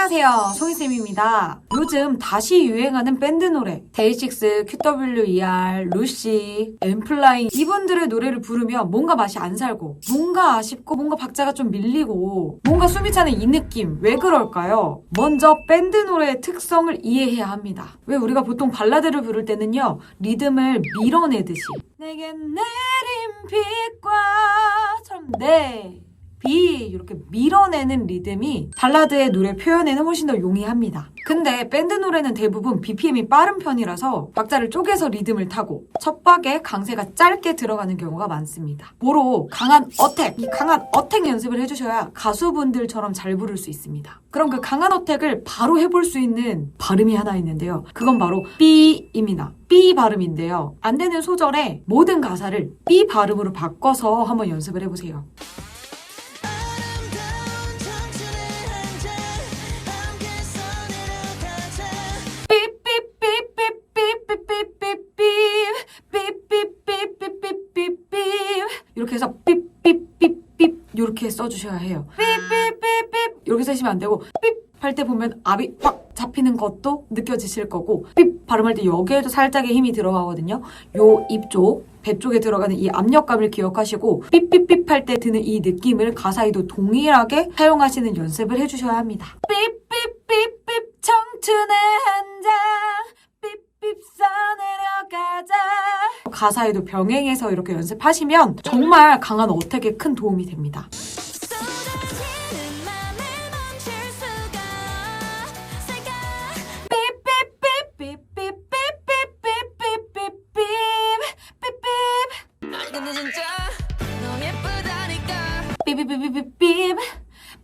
안녕하세요. 송이쌤입니다. 요즘 다시 유행하는 밴드 노래 데이식스, QWER, 루시, 엠플라잉 이분들의 노래를 부르면 뭔가 맛이 안 살고 뭔가 아쉽고 뭔가 박자가 좀 밀리고 뭔가 숨이 차는 이 느낌 왜 그럴까요? 먼저 밴드 노래의 특성을 이해해야 합니다. 왜 우리가 보통 발라드를 부를 때는요 리듬을 밀어내듯이 내겐 내린 빛과 처럼 네 비 이렇게 밀어내는 리듬이 발라드의 노래 표현에는 훨씬 더 용이합니다. 근데 밴드 노래는 대부분 BPM이 빠른 편이라서 박자를 쪼개서 리듬을 타고 첫 박에 강세가 짧게 들어가는 경우가 많습니다. 보로 강한 어택, 이 강한 어택 연습을 해주셔야 가수분들처럼 잘 부를 수 있습니다. 그럼 그 강한 어택을 바로 해볼 수 있는 발음이 하나 있는데요. 그건 바로 삐입니다. 삐 발음인데요. 안 되는 소절에 모든 가사를 삐 발음으로 바꿔서 한번 연습을 해보세요. 이렇게 써주셔야 해요. 삐삐삐삐 이렇게 쓰시면 안 되고 삐 할 때 보면 압이 확 잡히는 것도 느껴지실 거고 삐 발음할 때 여기에도 살짝의 힘이 들어가거든요. 요 입 쪽, 배 쪽에 들어가는 이 압력감을 기억하시고 삐삐삐 할 때 드는 이 느낌을 가사에도 동일하게 사용하시는 연습을 해주셔야 합니다. 삐삐삐삐 청춘의 한 장 삐삐 써내려가자 가사에도 병행해서 이렇게 연습하시면 정말 강한 어택에 큰 도움이 됩니다. 삐삐삐삐삐삐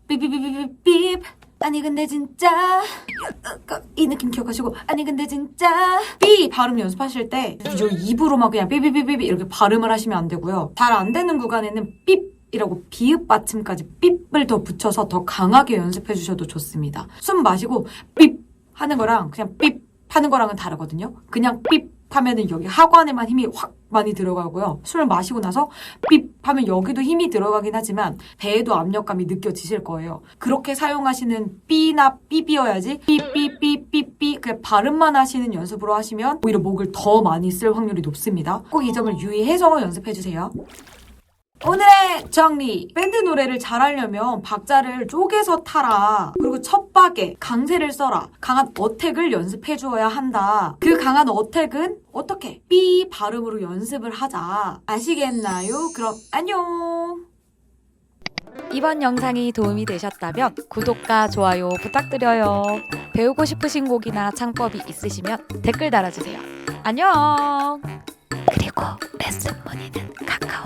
삐삐삐삐삐삐 아니 근데 진짜 이 느낌 기억하시고 아니 근데 진짜 삐 발음 연습하실 때 요 입으로만 그냥 삐삐삐삐삐 이렇게 발음을 하시면 안 되고요 잘 안 되는 구간에는 삐 이라고 비읍 받침까지 삐을 더 붙여서 더 강하게 연습해 주셔도 좋습니다. 숨 마시고 삐 하는 거랑 그냥 삐 하는 거랑은 다르거든요. 그냥 삐 하면은 여기 하관에만 힘이 확 많이 들어가고요. 술을 마시고 나서 삐 하면 여기도 힘이 들어가긴 하지만 배에도 압력감이 느껴지실 거예요. 그렇게 사용하시는 삐나 삐비어야지 삐삐삐삐삐 그냥 발음만 하시는 연습으로 하시면 오히려 목을 더 많이 쓸 확률이 높습니다. 꼭 이 점을 유의해서 연습해 주세요. 오늘의 정리. 밴드 노래를 잘하려면 박자를 쪼개서 타라. 그리고 첫 박에 강세를 써라. 강한 어택을 연습해 주어야 한다. 그 강한 어택은 어떻게? 삐 발음으로 연습을 하자. 아시겠나요? 그럼 안녕. 이번 영상이 도움이 되셨다면 구독과 좋아요 부탁드려요. 배우고 싶으신 곡이나 창법이 있으시면 댓글 달아주세요. 안녕! 그리고 레슨 문의는 카카오톡